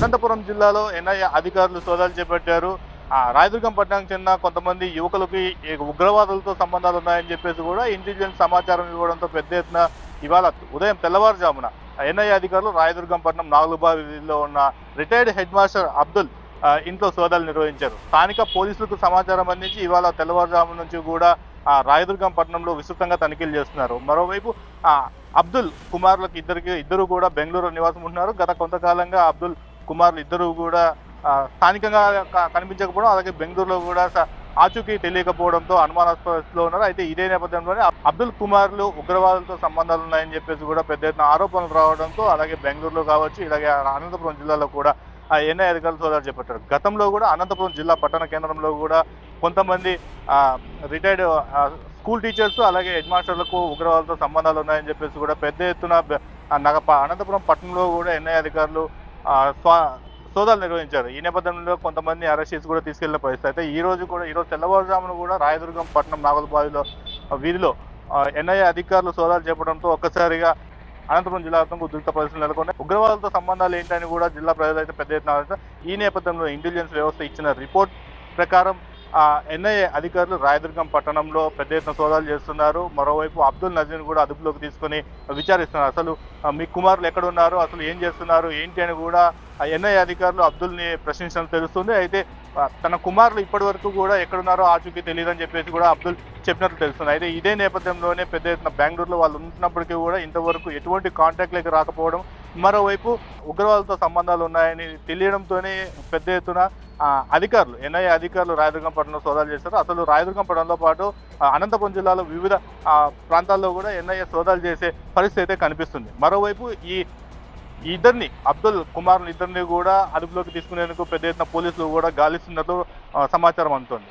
అనంతపురం జిల్లాలో ఎన్ఐఏ అధికారులు సోదాలు చేపట్టారు. ఆ రాయదుర్గం పట్టణానికి చెందిన కొంతమంది యువకులకి ఉగ్రవాదులతో సంబంధాలు ఉన్నాయని చెప్పేసి కూడా ఇంటెలిజెన్స్ సమాచారం ఇవ్వడంతో పెద్ద ఎత్తున ఇవాళ ఉదయం తెల్లవారుజామున ఎన్ఐఏ అధికారులు రాయదుర్గం పట్టణం నాగులుబావిలో ఉన్న రిటైర్డ్ హెడ్ మాస్టర్ అబ్దుల్ ఇంట్లో సోదాలు నిర్వహించారు. స్థానిక పోలీసులకు సమాచారం అందించి ఇవాళ తెల్లవారుజాము నుంచి కూడా ఆ, రాయదుర్గం పట్టణంలో విస్తృతంగా తనిఖీలు చేస్తున్నారు. మరోవైపు ఆ, అబ్దుల్ కుమారులకు ఇద్దరికి ఇద్దరు కూడా బెంగళూరు నివాసం ఉంటున్నారు. గత కొంతకాలంగా అబ్దుల్ కుమారులు ఇద్దరు కూడా స్థానికంగా కనిపించకపోవడం అలాగే బెంగళూరులో కూడా ఆచూకీ తెలియకపోవడంతో అనుమానాస్పదలో ఉన్నారు. అయితే ఇదే నేపథ్యంలోనే అబ్దుల్ కుమార్లు ఉగ్రవాదులతో సంబంధాలు ఉన్నాయని చెప్పేసి కూడా పెద్ద ఎత్తున ఆరోపణలు రావడంతో అలాగే బెంగళూరులో కావచ్చు ఇలాగే అనంతపురం జిల్లాలో కూడా ఎన్ఐ అధికారులు సోదాలు చేపట్టారు. గతంలో కూడా అనంతపురం జిల్లా పట్టణ కేంద్రంలో కూడా కొంతమంది రిటైర్డ్ స్కూల్ టీచర్స్ అలాగే హెడ్ మాస్టర్లకు ఉగ్రవాదులతో సంబంధాలు ఉన్నాయని చెప్పేసి కూడా పెద్ద ఎత్తున అనంతపురం పట్టణంలో కూడా ఎన్ఐ అధికారులు సోదాలు నిర్వహించారు. ఈ నేపథ్యంలో కొంతమంది అరెస్ట్ చేసి కూడా తీసుకెళ్ళిన పరిస్థితి. అయితే ఈ రోజు కూడా ఈరోజు తెల్లవారుజామున కూడా రాయదుర్గం పట్టణం నాగలబావిలో వీధిలో ఎన్ఐఏ అధికారులు సోదాలు చేపడంతో ఒక్కసారిగా అనంతపురం జిల్లా వ్యాప్తంగా ఉద్రిక్త పరిస్థితులు నెలకొన్నాయి. ఉగ్రవాదులతో సంబంధాలు ఏంటని కూడా జిల్లా ప్రజలు అయితే పెద్ద ఎత్తున ఈ నేపథ్యంలో ఇంటెలిజెన్స్ వ్యవస్థ ఇచ్చిన రిపోర్ట్ ప్రకారం ఎన్ఐఏ అధికారులు రాయదుర్గం పట్టణంలో పెద్ద ఎత్తున సోదాలు చేస్తున్నారు. మరోవైపు అబ్దుల్ నజీర్ కూడా అదుపులోకి తీసుకొని విచారిస్తున్నారు. అసలు మీ కుమారులు ఎక్కడ ఉన్నారు? అసలు ఏం చేస్తున్నారు? ఏంటి అని కూడా ఎన్ఐఏ అధికారులు అబ్దుల్ని ప్రశ్నించడం తెలుస్తుంది. అయితే తన కుమారులు ఇప్పటి వరకు కూడా ఎక్కడున్నారో ఆచూకీ తెలియదని చెప్పేసి కూడా అబ్దుల్ చెప్పినట్లు తెలుస్తుంది. అయితే ఇదే నేపథ్యంలోనే పెద్ద ఎత్తున బెంగళూరులో వాళ్ళు ఉంటున్నప్పటికీ కూడా ఇంతవరకు ఎటువంటి కాంటాక్ట్లోకి రాకపోవడం మరోవైపు ఉగ్రవాదులతో సంబంధాలు ఉన్నాయని తెలియడంతోనే పెద్ద ఎత్తున అధికారులు ఎన్ఐఏ అధికారులు రాయదుర్గం పట్టణంలో సోదాలు చేశారు. అసలు రాయదుర్గం పాటు అనంతపురం జిల్లాలో వివిధ ప్రాంతాల్లో కూడా ఎన్ఐఏ సోదాలు చేసే పరిస్థితి అయితే కనిపిస్తుంది. మరోవైపు ఈ ఇద్దరిని అబ్దుల్ కుమార్ ఇద్దరిని కూడా అదుపులోకి తీసుకునేందుకు పెద్ద ఎత్తున పోలీసులు కూడా గాలిస్తున్నట్లు సమాచారం అందుతోంది.